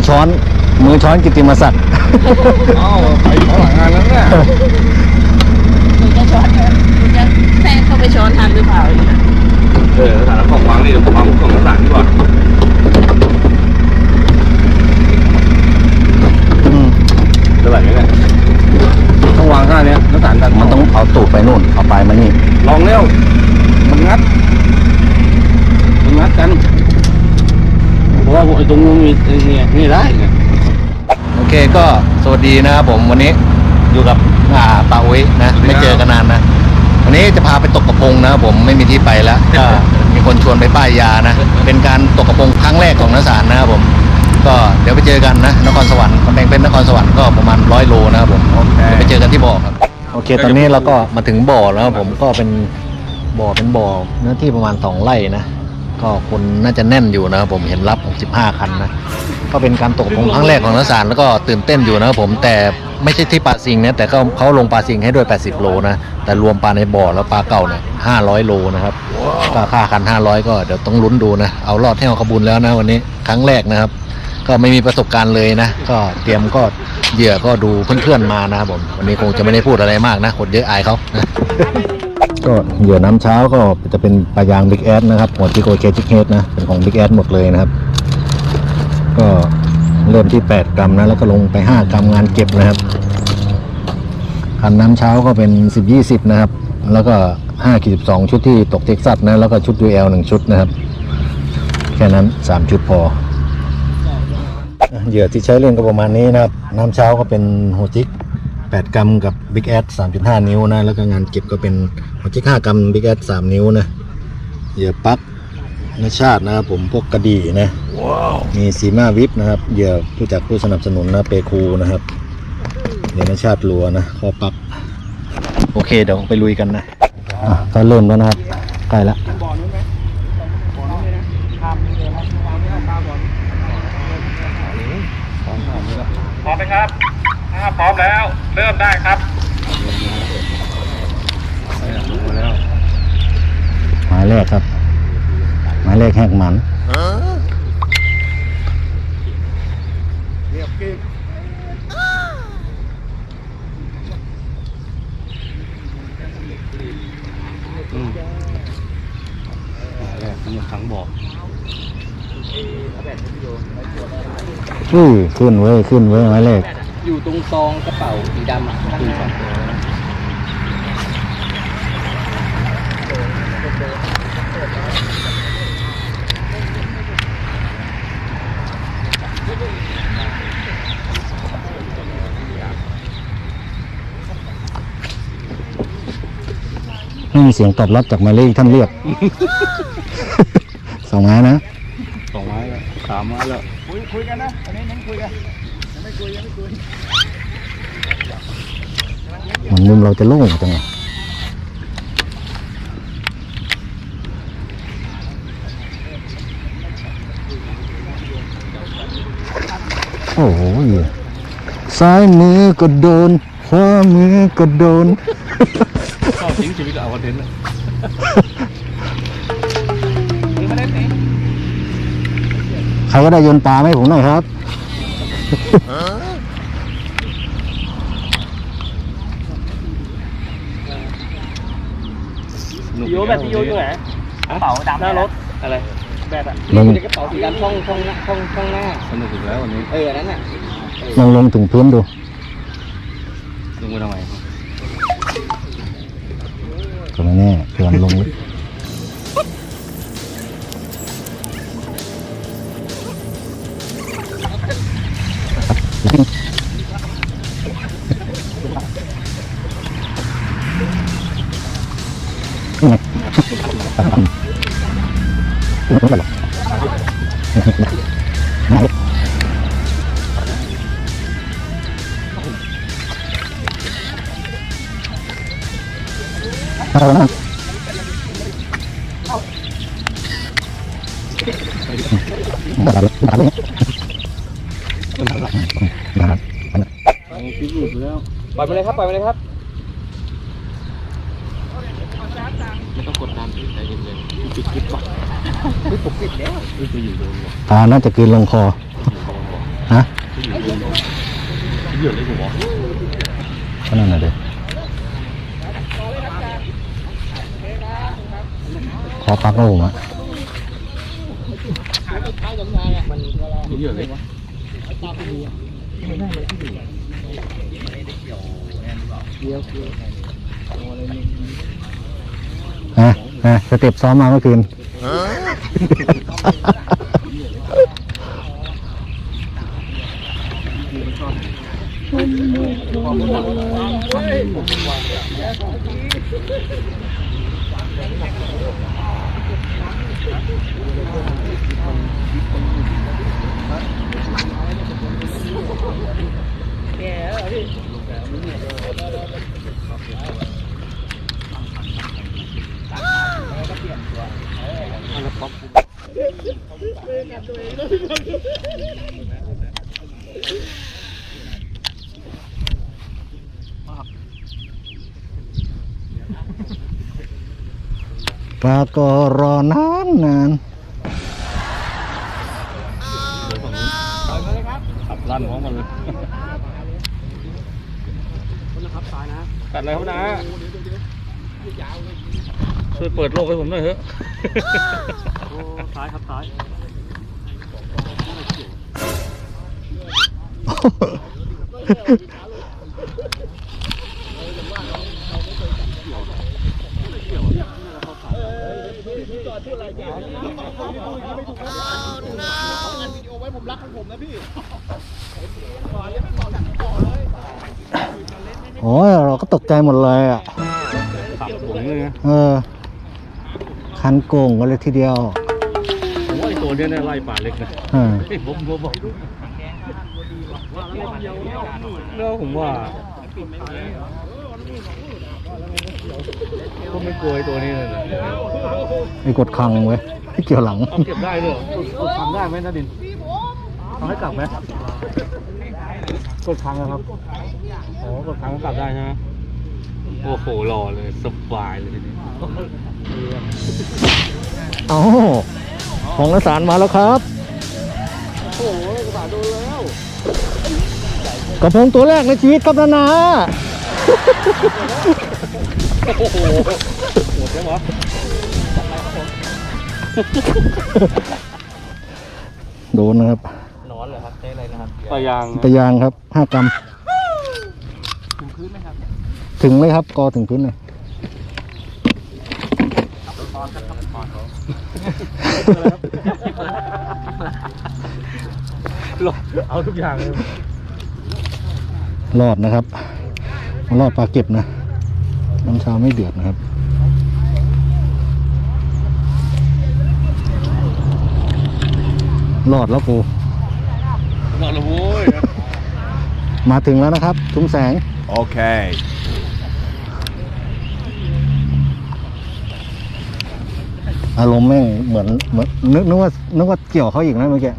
มือช้อน มือช้อนกิตติมศักดิ์อ้าวไปขอหลังงานแล้วเนี่ยหนูจะช้อนเถอะหนูจะแทรกเข้าไปช้อนทันหรือเปล่าอีกนะเออสถานของวางนี่เดี๋ยวผมวางของน้ำตาลดีกว่า อืม เท่าไหร่เนี่ยต้องวางท่าเนี้ยน้ำตาลดัน มันต้องเอาตูดไปนู่น เอาปลายมานี่ ลองเร็วมันงัดมันงัดกันเพราะว่าไอ้ตรงนู้นมีไอ้เนี่ยนี่ได้ไง โอเค ก็สวัสดีนะครับผมวันนี้อยู่กับอ่าปาอุ้ยนะ ไม่เจอกันนานนะ วันนี้จะพาไปตกกระพงนะครับผมไม่มีที่ไปแล้วก็มีคนชวนไปป้ายยานะ เป็นการตกกระพงครั้งแรกของนักสารนะครับผม ก็เดี๋ยวไปเจอกันนะนครสวรรค์กำแพงเพชรนครสวรรค์ก็ประมาณร้อยโลนะครับผมโอเคเดี๋ยวไปเจอกันที่บ่อครับโอเค ตอนนี้เราก็มาถึงบ่อแล้วครับผมก็เป็นบ่อเป็นบ่อเนื้อที่ประมาณสองไร่นะก็คนน่าจะแน่นอยู่นะครับผมเห็นรับ65คันนะ ก็เป็นการตกลงครั้งแรกของนักสารแล้วก็ตื่นเต้นอยู่นะครับผมแต่ไม่ใช่ที่ปลาซิงนะแต่เขาเขาลงปลาซิงให้ด้วย 80 โลนะ แต่รวมปลาในบ่อแล้วปลาเก่าเนี่ย500 โลนะครับก็ค่าคัน 500 ก็เดี๋ยวต้องลุ้นดูนะเอารอดให้เอาขบุญแล้วนะวันนี้ครั้งแรกนะครับ ก็ไม่มีประสบการณ์เลยนะ ก็เตรียมก็เหยื่อก็ดูเพื่อนๆมานะครับผมวันนี้คงจะไม่ได้พูดอะไรมากนะคนเยอะอายเขาก็เหยื่อน้ำเช้าก็จะเป็นปลายางบิ๊กแอดนะครับหัวจิโกเคจิกเฮดนะเป็นของบิ๊กแอดหมดเลยนะครับ ก็เริ่มที่ 8 กรัมนะแล้วก็ลงไป 5 กรัมงานเก็บนะครับคันน้ำเช้าก็เป็น 10 20 นะครับ แล้วก็5ขีด12ชุดที่ตกเท็กซัสนะ แล้วก็ชุด UL 1 ชุดนะครับ แค่นั้น 3 ชุดพอ เหยื่อที่ใช้เล่นก็ประมาณนี้นะครับ น้ำเช้าก็เป็นโฮจิก 8 กรัมกับ Big a d 3.5 นิ้วนะ แล้วก็งานเก็บก็เป็นโฮจิก 5 กรัม Big a d 3นิ้วนะ เหยื่อปัก นชาตินะครับผมพวกกระดี่นะ มีซีมาวิปนะครับเหยื่อผู้จักผู้สนับสนุนนะเปคูนะครับเหยื่อนชาติลัวนะข้อปักโอเคเดี๋ยวไปลุยกันนะอะก็เริ่มแล้วนะครับใกล้แล้วพร้อมไหมครับถ้าพร้อมแล้ว เริ่มได้ครับมาแล้วหมายแรกครับหมายแร กแหกหมันเรียบกิ๊บอืมมาแล้วมันขังบอกอุ้ยขึ้นเว้ย ขึ้นเว้ยหมายแรกอยู่ตรงซองกระเป๋าสีดำอะ อไม่มีเสียงตอบรับจากหมายเลขที่ท่านเรียก สองไม้นะสองไม้แล้วสามไม้แล้วคุยคุยกันนะอันนี้น้องคุยกันยังไม่คุยยังไม่คุยเหมือนมุมเราจะโล่งจังเลยโอ้โหซ้ายมือก็โดนขวามือก็โดนชอบทิ้ งชีวิตเอาคอนเทนต์เลยใครก็ได้โยนปลาไหมาให้ผมหน่อยครับพี่โยแบบพี่โยอยู่ไหนกระเป๋าดำหน้ารถอะไรแบบอะลงในกระเป๋าสีดำช่องช่องช่องช่องหน้าสนุกอีกแล้ววันนี้เอออันนั้นอะลองลงถึงพื้นดูลงไปทำไม ก็ไม่แน่เผื่อมันลงลึกเอาละเอา ปหลุดไปแล้วปล่อยไปเลยครับปล่อยไปเลยครับไม่ต้องกดดันใจเย็นๆปิดคลิปก่อนเฮ้ยผมปิดแล้วเอ้ยไปอยู่โดนว่ะปลาน่าจะกลืนลงคอ คอบอก ฮะ เยอะเลยกูบอก ก็นั่นน่ะเด็ข อปักโลมอะเยอะฮะฮะสเต็ปซ้อมมาเมื่อคืน ปลาก็รอ นานนาน ขับลั่นของมันเลยตัดอะไรครับนะช่วยเปิดโลกให้ผมหน่อยเถอะซ้ายครับซ้าย โอ้ยเราก็ตกใจหมดเลยอะขับผมเลยนะเออ คันโกงกันเลยทีเดียวผมว่าไอ้ตัวเนี้ยเนี่ยไล่ป่าเล็กนะเออเฮ้ยผมผมบอกแล้วผมว่าก็ไม่กลัวไอ้ตัวนี้เลยนะไอ้กดคังเว้ยที่เกี่ยวหลัง เอาเก็บได้ด้วยเหรอกดทำได้ไหมนะดิน เอาให้กลับไหมกดพังนะครับอ๋อกดพังก็กลับได้ใช่ไหมโอ้โหรอเลยสบายเลยทีนี้เอ้าของกระสารมาแล้วครับ โอ้โหกระบะโดนแล้วกระพงตัวแรกในชีวิตครับนานาโอ้โหหมดแล้วเหรอโดนนะครับ ปลายางตะยางครับห้ากรัมถึงพื้นไหมครับ ถึงเลยครับกอถึงพื้นเลยเอาทุกอย่างเลยรอดนะครับรอดปลาเก็บนะน้ำชาไม่เดือดนะครับรอดแล้วกู นอนและโว้ยมาถึงแล้วนะครับทุ้มแสง Okay. อารมณ์แม่งเหมือนเหมือนนึกนึกว่านึกว่าเกี่ยวเขาอีกนะเมื่อกี้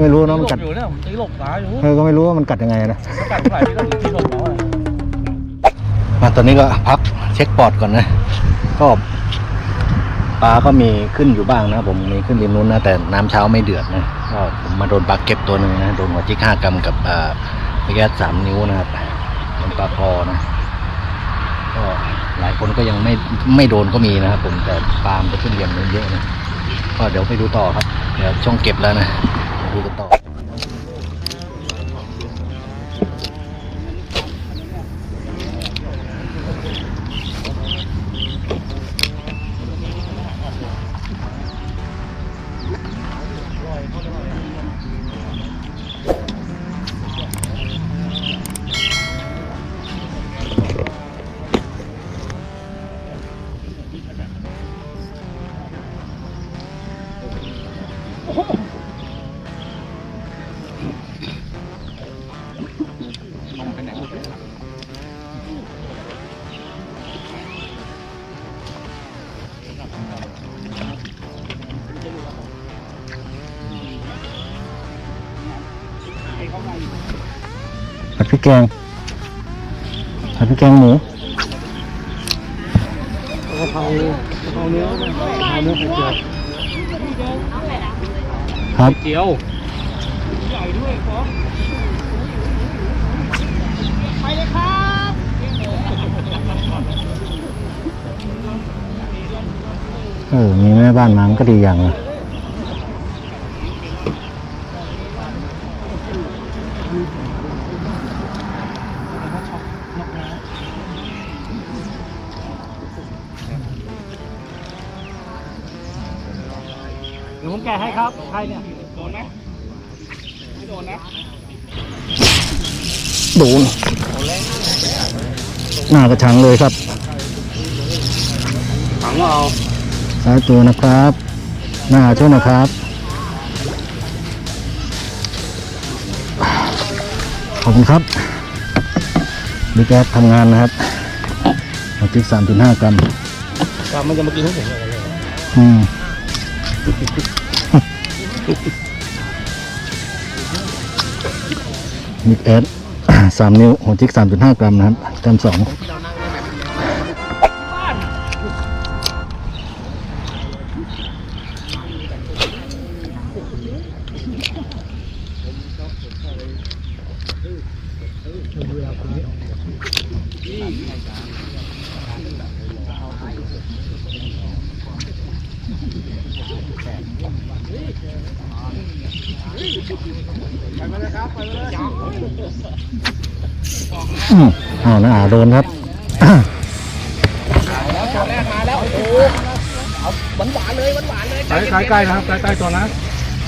ไม่รู้นะมันกัดอยู่เนี่ยผมตีหลบขาอยู่เออก็ไม่รู้ว่ามันกัดยังไงนะกัดเท่าไหร่ที่ต้องตีหลบแล้วอะมาตอนนี้ก็พักเช็คปอดก่อนนะก็ปลาก็มีขึ้นอยู่บ้างนะผมมีขึ้นริมนู้นนะแต่น้ำเช้าไม่เดือดนะ ก็ผมมาโดนปลาเก็บตัวหนึ่งนะ โดนหัวจิกห้ากรัมกับอ่าเมื่อกี้สามนิ้วนะครับเป็นปลาคอนะ ก็หลายคนก็ยังไม่ไม่โดนก็มีนะครับผมแต่ปลามไปขึ้นเรียมนู้นเยอะนะก็เดี๋ยวไปดูต่อครับ เดี๋ยวช่องเก็บแล้วนะ ดูกันต่อ แกงผัดพริกแกงหมูกะเพรากะเพราเนื้อกะเพราเนื้อไข่เจียวครับเจียวเออ มีแม่บ้านมามันก็ดีอย่างนะ โดนหน้ากระชังเลยครับถังเอาสายตัวนะครับ หน้าช่วยนะครับ ขอบคุณครับบิ๊กแอดทำงานนะครับเอาจิ๊กสามจุดห้ากรัมครับมันจะมากินทั้งผมเลยอืมบิ๊กแอด สามนิ้วหัวจิ๊กสามจุดห้ากรัมนะครับกรัมสอง อืมอ้าวน้าอาโดนครับใกล้ใกล้ใกล้นะครับใกล้ใกล้ตัวนะ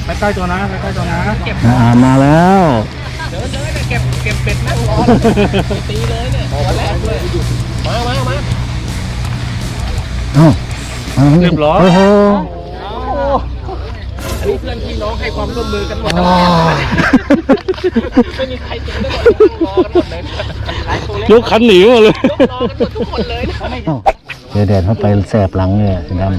ใกล้ใกล้ตัวนะใกล้ใกล้ตัวนะน้าอามาแล้วตีเลยเนี่ยหัวแรกเลยมามามาเอ้าอา เรียบร้อยโอ้โหอันนี้เพื่อนพี่น้องให้ความร่วมมือกันหมดอ๋อไม่มีใครเจอได้หมดรอกันหมดเลยยกขันหนีหมดเลยรอกันหมดทุกคนเลยนะเอ้าเดี๋ยวแดดเข้าไปแสบหลังเลยสีดำ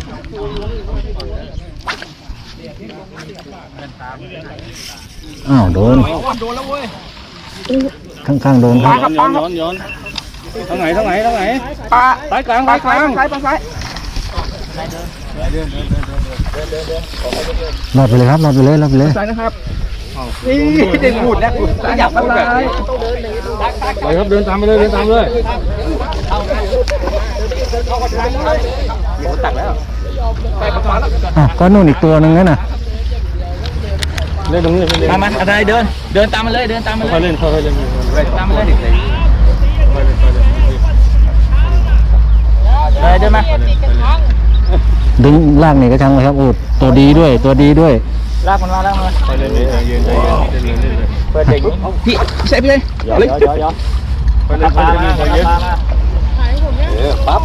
อ้าวโดนโดนแล้วเว้ยข้างๆโดนครับย้อนย้อนย้อนทางไหนทางไหนทางไหนปลาซ้ายกลางซ้ายกลางซ้ายปลาซ้าย รอดไปเลยครับรอดไปเลยรอดไปเลย ซ้ายนะครับนี่เด่นบูดแล้วอยากแบบนี้ไปครับเดินตามไปเลยเดินตามเลยตักแล้วไปปลาซ้ายแล้วอะก็นู่นอีกตัวหนึ่งนั่นน่ะเล่นตรงนี้เล่นมามาอะไรเดิน เดินตามมาเลย เดินตามมาเลค่อยยเล่นค่อยเล่นตามมาเลยค่อยเล่นค่อยเล่นเลยเดินมา ดึงล่างนี่ก็ช่างเลยครับโอ้ตัวดีด้วยตัวดีด้วยลากมันมาลากมันมาค่อยเล่นใจเย็นใจเย็นเล่นเล่นเล่นเปิดเด็กพี่ใช่พี่เลยเดี๋ยวเดี๋ยวเดี๋ยวค่อยเล่นค่อยเล่นใจเย็นเออปั๊บ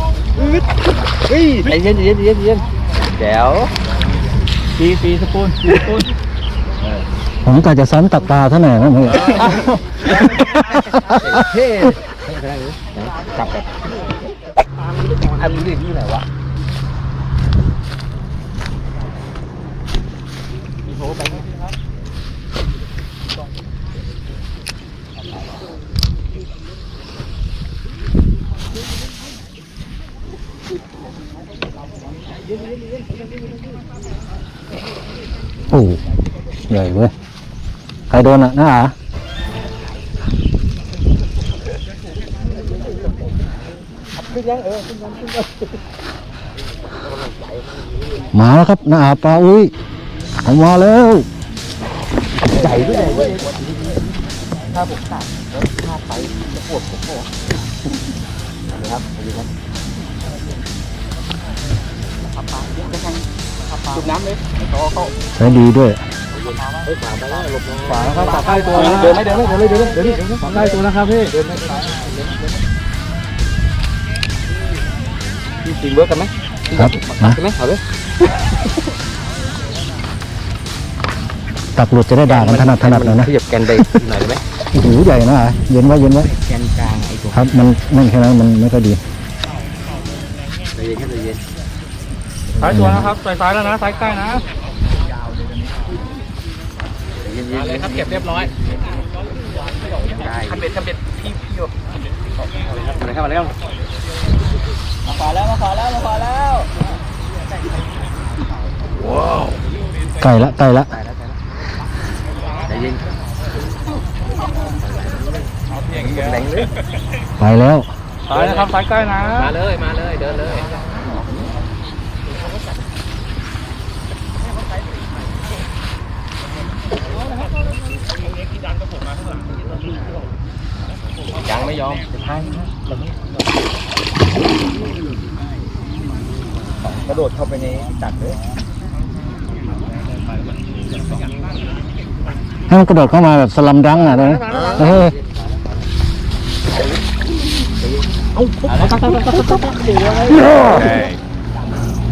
ใจเย็นใจเย็นใจเย็นใจเย็นเดี๋ยวตีตีสปูนตีสปูนผมกะจะซ้ำตักปลาเท่าไหร่นะมึงเท่จับแบบอันนี้ที่ไหนวะ โอ้ใหญ่เว้ย ใครโดนอะน้าอามาแล้วครับน้าอาปลาอุ้ย ผมมาแล้วใหญ่ด้วยใหญ่ด้วยจุดน้ำเลยต่อเข้าใช้ดีด้วยขวานะครับขวาใกล้ตัวนะเดินไม่เดินไม่เดินเลยเดินเลยเดินเลยขวาใกล้ตัวนะครับพี่เดินไม่ได้พี่ตีเวิร์กกันไหมครับนะใช่ไหมเอาเลย ตักหลุดจะได้ด่ากันถนัดถนัดเลยนะขยับแกนไปหน่อยได้ไหมโอ้โหใหญ่นะอาเย็นไว้เย็นไว้แกนกลางไอ้ตัวครับมันนั่นแค่นั้นมันไม่ค่อยดีใจเย็นแค่ใจเย็นซ้ายตัวนะครับซ้ายซ้ายแล้วนะซ้ายใกล้นะเย็นเย็นเลยครับเก็บเรียบร้อยคันเบ็ดคันเบ็ดพี่พี่อยู่มาเลยครับมาเลยครับมาขอแล้วมาขอแล้วมาขอแล้วไก่ละไก่ละ วิ่งอย่ล้ยไปแล้วไปนะครับสายใกล้นะ มาเลยมาเลยเดินเลยยังไม่ยอมจะให้กระโดดเข้าไปในตัดเลย ให้มันกระโดดเข้ามาแบบสลัมดังอะนะเออ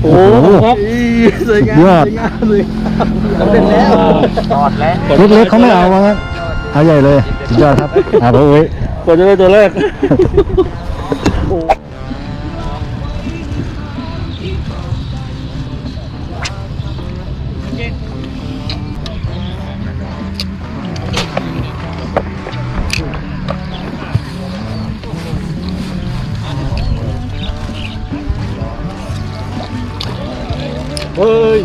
โอ้โหสุดยอดสำเร็จแล้วรอดแล้วเล็กๆเขาไม่เอาว่างั้นเอาใหญ่เลยสุดยอดครับอะพี่อุ้ยกว่าจะได้ตัวแรก เฮ้ย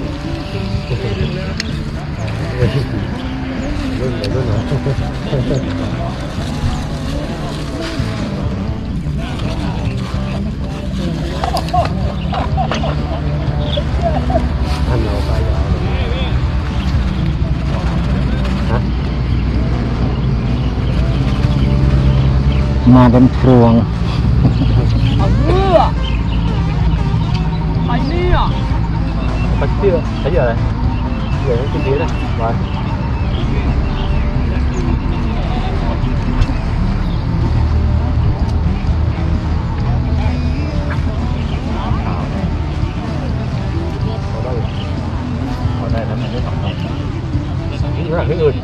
มาเป็นพรวงปักเชื่อใช้เยอะอะไรเยอะกินดีเลยมาเขาได้แล้วมันได้สองตัวนี่หนักที่อื่น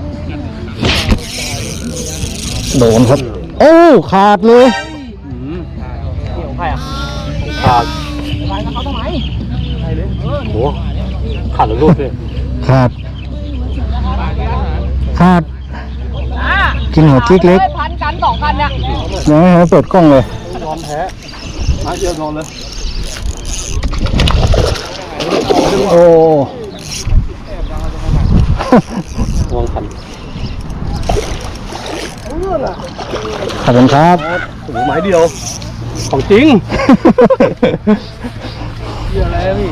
โดนครับ โอ้ ขาดเลย ขาดแล้วรูดเลยขาดขาดกินหัวกิ๊กเล็กพันกันสองพันเนี่ยยังไม่ให้เปิดกล้องเลยนอนแพ้มาเดียวนอนเลย โอ้วางขันขอบคุณครับโอ้โหไม้เดียว ของจริงเยอะแล้วพี่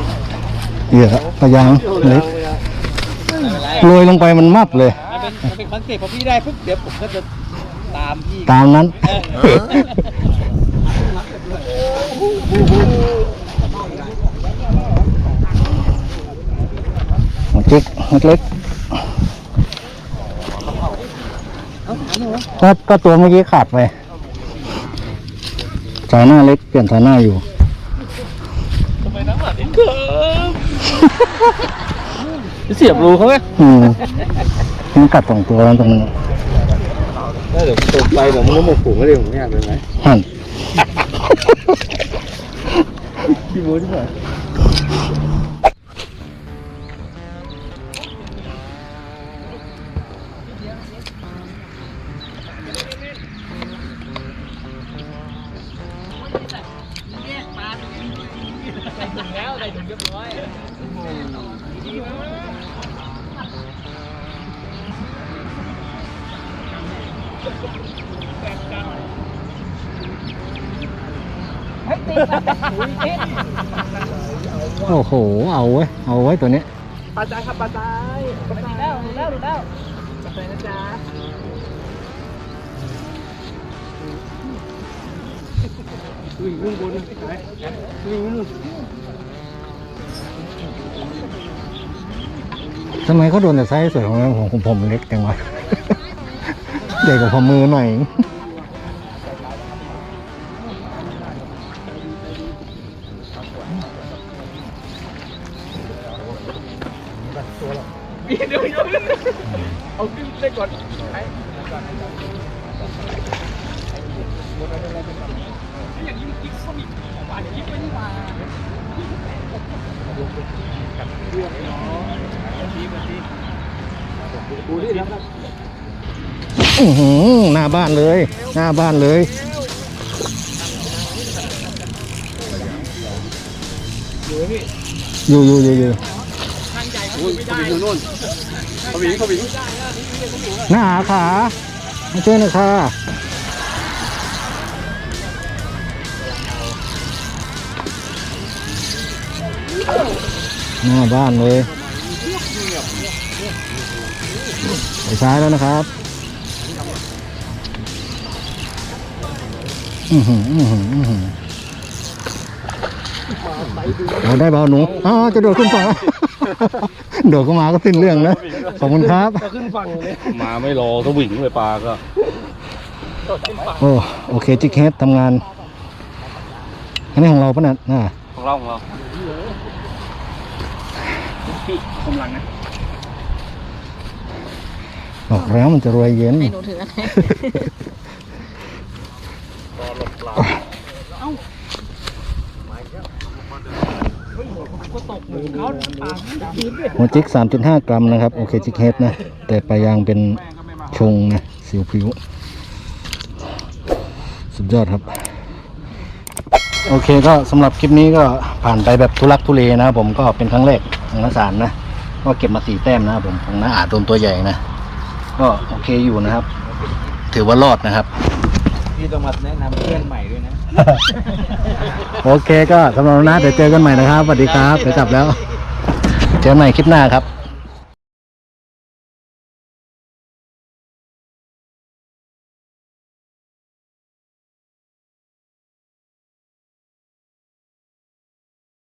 เหยื่อพยางเล็กโรยลงไปมันมับเลย มันเป็นมันเป็นคอนเซ็ปต์พอพี่ได้ปุ๊บเดี๋ยวผมก็จะตามพี่ตามนั้นหัวจิ๊กเล็กก็ก็ตัวเมื่อกี้ขาดไปสายหน้าเล็กเปลี่ยนสายหน้าอยู่ เสียบรูเขาไหมอืมมันกัดสองตัวแล้วตรงนี้ได้เดี๋ยวตกไปเดี๋ยวมันก็หมกฝูงก็เลยผมไม่อยากเลยไหมหันพี่บูที่ไหนแโอ้โห เอาไว้ยเอาไว้ตัวนี้ปลาจายครับปลาจายปลาจายแล้วดูแล้วดูแล้วจับเลยนะจ๊ะอุ้ยวิ่งบนไหนวิ่งนู่นทำไมเขาโดนแต่ไซส์สวยของผมของผมเล็กจังวะ เด็กกว่าพอมือหน่อย อื้อหือหน้าบ้านเลย หน้าบ้านเลย อยู่ไหมพี่อยู่อยู่อยู่าขาโอ้ยไม่เขาได้ไปอนู่าขาไปหน้ช่นะค่ะหน้าบ้านเลย ไปซ้ายแล้วนะครับอือหืออื้อหืออื้อหือเอาได้เบาหนูอ๋อจะโดดขึ้นฝั่งแล้วโดดเข้ามาก็สิ้นเรื่องแล้วขอบคุณครับมาไม่รอก็วิ่งเลยปลาก็โอ้โอเคจิกเฮดทำงาน อันนี้ของเราปะเนี่ยน่ะของเราของเราพี่คมหลังนะ บอกแล้วมันจะรวยเย็น ให้หนูถืออันไหนหัวจิก 3.5 กรัมนะครับ โอเคจิกเฮดนะ แต่ปลายางเป็นชงนะสิวพริ้วสุดยอดครับ โอเคก็สำหรับคลิปนี้ก็ผ่านไปแบบทุลักทุเลนะครับผมก็เป็นครั้งแรกของนักสารนะ ก็เก็บมาสี่แต้มนะครับผมของน้าอาจโดนตัวใหญ่นะ ก็โอเคอยู่นะครับ ถือว่ารอดนะครับ พี่ต้องมาแนะนำเพื่อนใหม่ด้วยนะ โอเคก็สำหรับวันนี้นะเดี๋ยวเจอกันใหม่นะครับสวัสดีครับเดี๋ยวกลับแล้ว เจอกันใหม่คลิปหน้าครับ